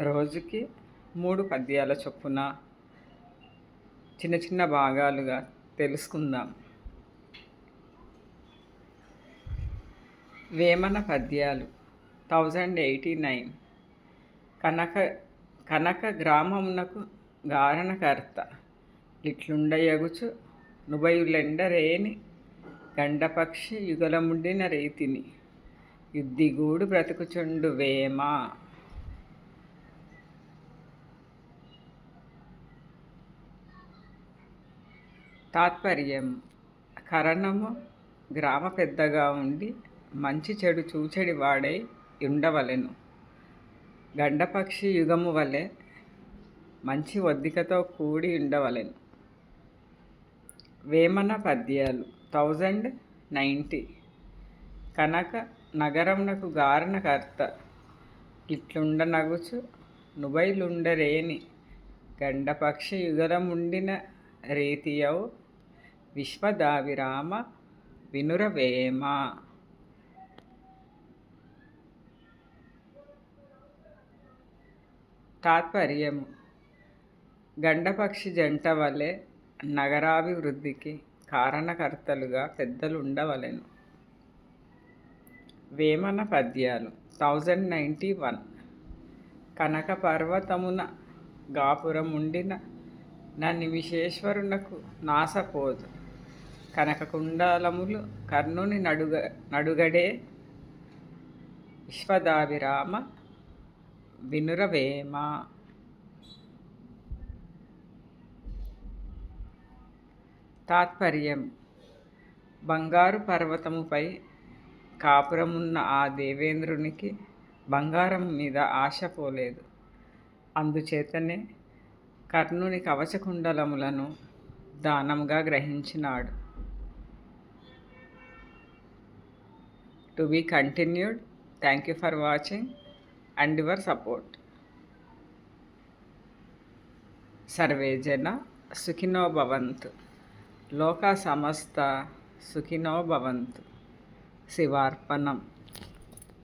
రోజుకి మూడు పద్యాల చొప్పున చిన్న చిన్న భాగాలుగా తెలుసుకుందాం. వేమన పద్యాలు థౌజండ్ ఎయిటీ నైన్ కనక కనక గ్రామమునకు గారణకర్త ఇట్లుండయగుచు నుభయులెండరేని గండపక్షి యుగలముండిన రీతిని. యుద్ధిగూడు బ్రతుకుచుండు వేమ. తాత్పర్యం. కరణము గ్రామ పెద్దగా ఉండి మంచి చెడు చూచెడి వాడై ఉండవలెను. గండపక్షి యుగము వలె మంచి ఒద్దికతో కూడి ఉండవలెను. వేమన పద్యాలు థౌజండ్ నైంటీ. కనక నగరమునకు గారణకర్త. ఇట్లుండనగుచు నుబైలుండరేని. గండపక్షి యుగరముండిన రీతియౌ విశ్వదావిరామ వినురవేమ తాత్పర్యము గండపక్షి జంట వలె నగరాభివృద్ధికి కారణకర్తలుగా పెద్దలు ఉండవలెను వేమన పద్యాలు థౌజండ్ నైంటీ వన్. కనక పర్వతమున గాపురముండిన నన్ను నిమిషేశ్వరునకు నాసపోదు. కనకకుండలములు కర్ణుని నడుగ నడుగడే విశ్వదాభిరామ వినురవేమ. తాత్పర్యం. బంగారు పర్వతముపై కాపురమున్న ఆ దేవేంద్రునికి బంగారం మీద ఆశ పోలేదు. అందుచేతనే కర్ణుని కవచకుండలములను దానంగా గ్రహించినాడు. To be continued. Thank you for watching and your support. Survey జన సుఖినో భవంతు. లోక సమస్త సుఖినో భవంతు. శివార్పణం.